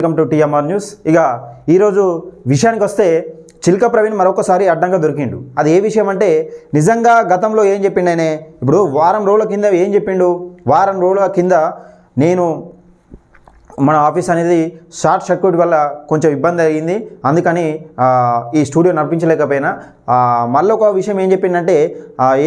Welcome to TMR news ఇక ఈరోజు విషయానికి వస్తే చిల్క ప్రవీణ్ మరొకసారి అడ్డంగా దొరికిండు. అది ఏ విషయం అంటే నిజంగా గతంలో ఏం చెప్పిండు ఆయనే ఇప్పుడు వారం రోజుల కింద ఏం చెప్పిండు? వారం రోజుల కింద నేను మన ఆఫీస్ అనేది షార్ట్ సర్క్యూట్ వల్ల కొంచెం ఇబ్బంది అయ్యింది. అందుకని ఈ స్టూడియో నడిపించలేకపోయినా మళ్ళీ ఒక విషయం ఏం చెప్పిండంటే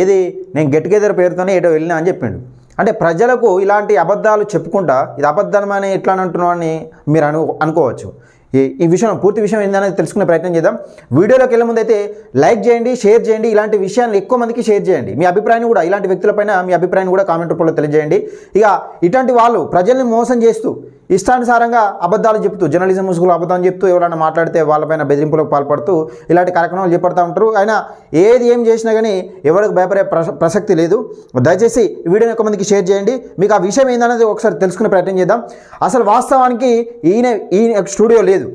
ఏది నేను గెట్ టుగెదర్ పేరుతోనే ఏటో వెళ్ళినా అని చెప్పిండు. అంటే ప్రజలకు ఇలాంటి అబద్ధాలు చెప్పుకుంటా ఇది అబద్ధమని ఎట్లా అంటున్నావు అని మీరు అను అనుకోవచ్చు. ఈ ఈ విషయం పూర్తి విషయం ఏందనేది తెలుసుకునే ప్రయత్నం చేద్దాం. వీడియోలోకి వెళ్ళే ముందు అయితే లైక్ చేయండి షేర్ చేయండి ఇలాంటి విషయాన్ని ఎక్కువ మందికి షేర్ చేయండి. మీ అభిప్రాయాన్ని కూడా ఇలాంటి వ్యక్తులపైన మీ అభిప్రాయాన్ని కూడా కామెంట్ రూపంలో తెలియజేయండి. ఇక ఇటువంటి వాళ్ళు ప్రజల్ని మోసం చేస్తూ ఇష్టానుసారంగా అబద్ధాలు చెప్తూ జర్నలిజం ముసుగులు అబద్ధం చెప్తూ ఎవరైనా మాట్లాడితే వాళ్ళపైన బెదిరింపులకు పాల్పడుతూ ఇలాంటి కార్యక్రమాలు చేపడతా ఉంటారు. అయినా ఏది ఏం చేసినా కానీ ఎవరికి భయపడే ప్రస- ప్రసక్తి లేదు. దయచేసి వీడియోని ఒక మందికి షేర్ చేయండి. మీకు ఆ విషయం ఏందనేది ఒకసారి తెలుసుకునే ప్రయత్నం చేద్దాం. అసలు వాస్తవానికి ఈయన ఈయన స్టూడియో లేదు.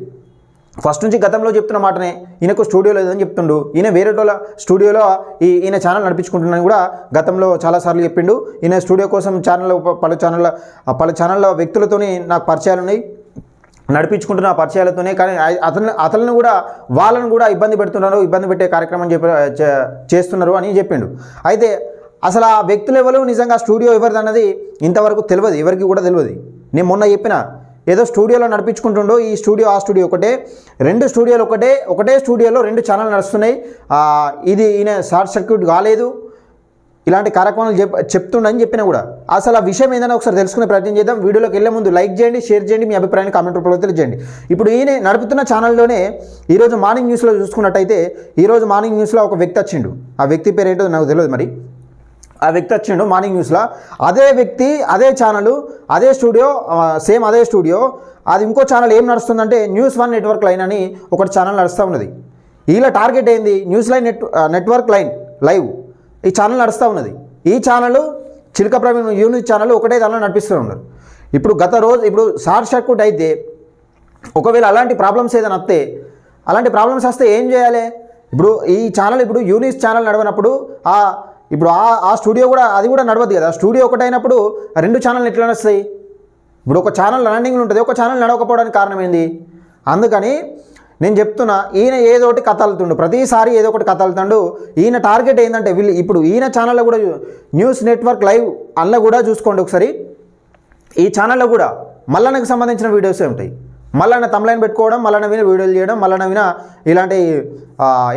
ఫస్ట్ నుంచి గతంలో చెప్తున్న మాటనే ఈయనకు స్టూడియో లేదని చెప్తుండు. ఈయన వేరే వాళ్ళ స్టూడియోలో ఈ ఈయన ఛానల్ నడిపించుకుంటున్నాను కూడా గతంలో చాలాసార్లు చెప్పిండు. ఈయన స్టూడియో కోసం ఛానల్ పలు ఛానళ్ళ పలు ఛానళ్ళ వ్యక్తులతోని నాకు పరిచయాలు ఉన్నాయి. నడిపించుకుంటున్న పరిచయాలతోనే కానీ అతను అతను కూడా వాళ్ళని కూడా ఇబ్బంది పెడుతున్నారు ఇబ్బంది పెట్టే కార్యక్రమం చెప్ప చే- చేస్తున్నారు అని చెప్పిండు. అయితే అసలు ఆ వ్యక్తులు ఎవరు? నిజంగా స్టూడియో ఎవరిది అన్నది ఇంతవరకు తెలియదు ఎవరికి కూడా తెలియదు. నేను మొన్న చెప్పిన ఏదో స్టూడియోలో నడిపించుకుంటుండో ఈ స్టూడియో ఆ స్టూడియో ఒకటే. రెండు స్టూడియోలు ఒకటే ఒకటే స్టూడియోలో రెండు ఛానల్ నడుస్తున్నాయి. ఇది ఈయన షార్ట్ సర్క్యూట్ కాలేదు. ఇలాంటి కార్యక్రమాలు చెప్ చెప్తుండని చెప్పినా కూడా. అసలు ఆ విషయం ఏదైనా ఒకసారి తెలుసుకునే ప్రయత్నం చేద్దాం. వీడియోలోకి వెళ్ళే ముందు లైక్ చేయండి షేర్ చేయండి మీ అభిప్రాయాన్ని కామెంట్ రూపంలో తెలియజేయండి. ఇప్పుడు ఈయన నడుపుతున్న ఛానల్లోనే ఈరోజు మార్నింగ్ న్యూస్లో చూసుకున్నట్టయితే ఈరోజు మార్నింగ్ న్యూస్లో ఒక వ్యక్తి వచ్చిండు. ఆ వ్యక్తి పేరు ఏంటో నాకు తెలియదు మరి. ఆ వ్యక్తి వచ్చిండు మార్నింగ్ న్యూస్లో. అదే వ్యక్తి అదే ఛానల్ అదే స్టూడియో సేమ్ అదే స్టూడియో. అది ఇంకో ఛానల్ ఏం నడుస్తుందంటే న్యూస్ వన్ నెట్వర్క్ లైన్ అని ఒకటి ఛానల్ నడుస్తూ ఉన్నది. వీళ్ళ టార్గెట్ ఏంది? News line net network line live. ఈ ఛానల్ నడుస్తూ ఉన్నది. ఈ ఛానల్ చిలక ప్రవీణ్ యూనిట్ ఛానల్ ఒకటే దానిలో నడిపిస్తూ ఉన్నారు. ఇప్పుడు గత రోజు ఇప్పుడు షార్ట్ సర్క్యూట్ అయితే ఒకవేళ అలాంటి ప్రాబ్లమ్స్ ఏదైనా వస్తే అలాంటి ప్రాబ్లమ్స్ వస్తే ఏం చేయాలి? ఇప్పుడు ఈ ఛానల్ ఇప్పుడు యూనిస్ ఛానల్ నడవనప్పుడు ఆ ఇప్పుడు ఆ ఆ స్టూడియో కూడా అది కూడా నడవద్దు కదా. స్టూడియో ఒకటైనప్పుడు రెండు ఛానల్ ఎట్లా నడుస్తాయి ఇప్పుడు ఒక ఛానల్ రన్నింగ్లో ఉంటుంది ఒక ఛానల్ నడవకపోవడానికి కారణం ఏంది? అందుకని నేను చెప్తున్నా ఈయన ఏదో ఒకటి కథలుతుండు. ప్రతిసారి ఏదో ఒకటి కథలుతుండు. ఈయన టార్గెట్ ఏంటంటే వీళ్ళు ఇప్పుడు ఈయన ఛానల్లో కూడా న్యూస్ నెట్వర్క్ లైవ్ అందులో కూడా చూసుకోండి ఒకసారి. ఈ ఛానల్లో కూడా మల్లన్నకు సంబంధించిన వీడియోసే ఉంటాయి. మల్లన్న తమ్లైన్ పెట్టుకోవడం మల్లన్న విన వీడియోలు చేయడం మల్లన్న విన ఇలాంటి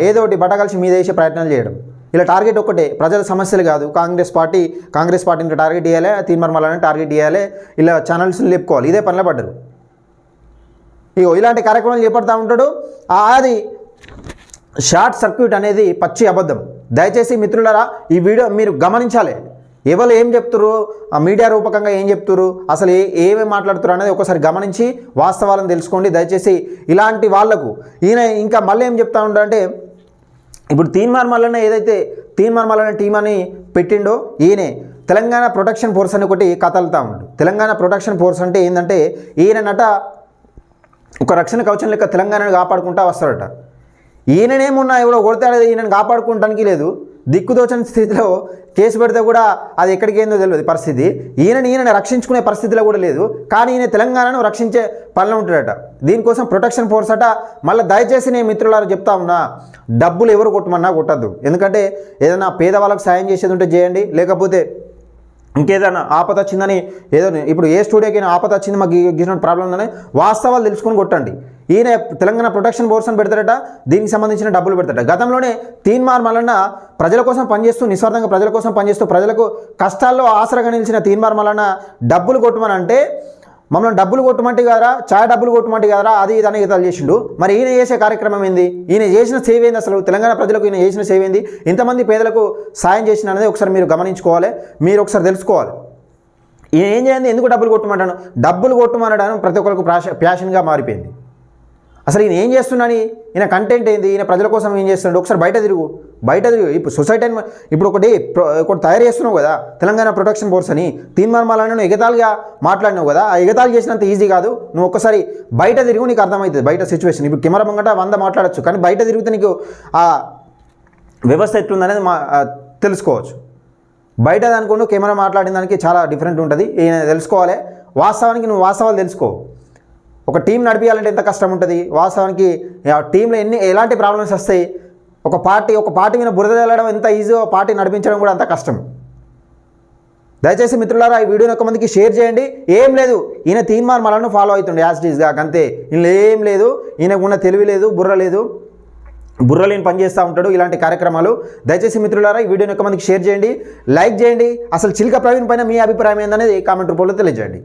ఏదో ఒకటి బట్టగలిసి మీద వేసే ప్రయత్నాలు చేయడం. ఇలా టార్గెట్ ఒక్కటే ప్రజల సమస్యలు కాదు. కాంగ్రెస్ పార్టీ కాంగ్రెస్ పార్టీని టార్గెట్ చేయాలి తీన్మర్ టార్గెట్ చేయాలి ఇలా ఛానల్స్ని లేపుకోవాలి. ఇదే పనిలో పడ్డరు. ఇగో ఇలాంటి కార్యక్రమాలు చేపడతా ఉంటాడు. ఆ- అది షార్ట్ సర్క్యూట్ అనేది పచ్చి అబద్ధం. దయచేసి మిత్రులరా ఈ వీడియో మీరు గమనించాలి. ఎవరు ఏం చెప్తున్నారు ఆ మీడియా రూపకంగా ఏం చెప్తున్నారు అసలు ఏ ఏమేమి మాట్లాడుతున్నారు అనేది ఒకసారి గమనించి వాస్తవాలను తెలుసుకోండి. దయచేసి ఇలాంటి వాళ్ళకు ఈయన ఇంకా మళ్ళీ ఏం చెప్తా ఉంటా అంటే ఇప్పుడు తీన్మార్ మల్లన్న ఏదైతే తీన్మార్ మల్లన్న టీం అని పెట్టిండో ఈయనే తెలంగాణ ప్రొటెక్షన్ ఫోర్స్ అని ఒకటి కథలుతా ఉండు. తెలంగాణ ప్రొటెక్షన్ ఫోర్స్ అంటే ఏంటంటే ఈయన నట ఒక రక్షణ కవచం లెక్క తెలంగాణను కాపాడుకుంటా వస్తాడట. ఈయననేమున్నా ఎవడో కొడితే ఈయనను కాపాడుకోవటానికి లేదు. దిక్కుదోచని స్థితిలో కేసు పెడితే కూడా అది ఎక్కడికి ఏందో తెలియదు పరిస్థితి ఈయనని ఈయనని రక్షించుకునే పరిస్థితిలో కూడా లేదు కానీ ఈయన తెలంగాణను రక్షించే పనులు ఉంటాడట దీనికోసం ప్రొటెక్షన్ ఫోర్స్ అట మళ్ళీ దయచేసి నేను మిత్రులారా చెప్తా ఉన్నా డబ్బులు ఎవరు కొట్టమన్నా కొట్టద్దు ఎందుకంటే ఏదైనా పేదవాళ్ళకి సాయం చేసేది ఉంటే చేయండి లేకపోతే ఇంకేదైనా ఆపద వచ్చిందని ఏదో ఇప్పుడు ఏ స్టూడియోకి అయినా ఆపద వచ్చింది మాకు గిసిన ప్రాబ్లం ఉందని వాస్తవాలు తెలుసుకొని కొట్టండి ఈయన తెలంగాణ ప్రొటెక్షన్ ఫోర్స్ అని పెడతాడట దీనికి సంబంధించిన డబ్బులు పెడతారట గతంలోనే తీన్మార్ మల్లన్న ప్రజల కోసం పనిచేస్తూ నిస్వార్థంగా ప్రజల కోసం పనిచేస్తూ ప్రజలకు కష్టాల్లో ఆసరగా నిలిచిన తీన్మార్ మల్లన్న డబ్బులు కొట్టమని అంటే మమ్మల్ని డబ్బులు కొట్టమంటే కదరా ఛాయ్ డబ్బులు కొట్టమంటే కదరా అది ఇది అని చేసిండు. మరి ఈయన చేసే కార్యక్రమం ఏంది? ఈయన చేసిన సేవ ఏంది అసలు? తెలంగాణ ప్రజలకు ఈయన చేసిన సేవ ఏంది? ఇంతమంది పేదలకు సాయం చేసిన అనేది ఒకసారి మీరు గమనించుకోవాలి మీరు ఒకసారి తెలుసుకోవాలి. ఈయన ఏం చేయండి ఎందుకు డబ్బులు కొట్టమంటాను డబ్బులు కొట్టమనడానికి ప్రతి ఒక్కరికి ప్యాషన్గా మారిపోయింది. అసలు ఈయన ఏం చేస్తున్నాని ఈయన కంటెంట్ ఏంది? ఈయన ప్రజల కోసం ఏం చేస్తున్నాడు? ఒకసారి బయట తిరుగు. బయట తిరుగు. ఇప్పుడు సొసైటీ అని ఇప్పుడు ఒకటి ఒకటి తయారు చేస్తున్నావు కదా? తెలంగాణ ప్రొటెక్షన్ ఫోర్స్ అని. తీన్మార్మాలను నువ్వు ఎగతాళిగా మాట్లాడినావు కదా? ఆ ఎగతాళి చేసినంత ఈజీ కాదు. నువ్వు ఒక్కసారి బయట తిరుగు నీకు అర్థమవుతుంది బయట సిచ్యువేషన్ ఇప్పుడు కెమెరా ముంగట వంద మాట్లాడచ్చు. కానీ బయట తిరిగితే నీకు ఆ వ్యవస్థ ఎట్లుందనేది మా తెలుసుకోవచ్చు. బయట దానికి కెమెరా మాట్లాడిన దానికి చాలా డిఫరెంట్ ఉంటుంది. ఈయన తెలుసుకోవాలి. వాస్తవానికి నువ్వు వాస్తవాలు తెలుసుకో. ఒక టీం నడిపించాలంటే ఎంత కష్టం ఉంటుంది వాస్తవానికి టీంలో ఎన్ని ఎలాంటి ప్రాబ్లమ్స్ వస్తాయి? ఒక పార్టీ ఒక పార్టీ మీద బురద వెళ్ళడం ఎంత ఈజీ పార్టీ నడిపించడం కూడా అంత కష్టం. దయచేసి మిత్రులారా ఈ వీడియోని ఒక మందికి షేర్ చేయండి. ఏం లేదు ఈయన తీన్మార్ మలను ఫాలో అవుతుండే యాజ్ ఈజ్గా అంతే. ఈయన ఏం లేదు ఈయనకు ఉన్న తెలివి లేదు బుర్ర లేదు. బుర్ర లేని పని చేస్తూ ఉంటాడు ఇలాంటి కార్యక్రమాలు. దయచేసి మిత్రులారా ఈ వీడియోని ఒక మందికి షేర్ చేయండి. లైక్ చేయండి. అసలు చిల్క ప్రవీణ్ పైన మీ అభిప్రాయం ఏందనేది కామెంట్ రూపంలో తెలియజేయండి.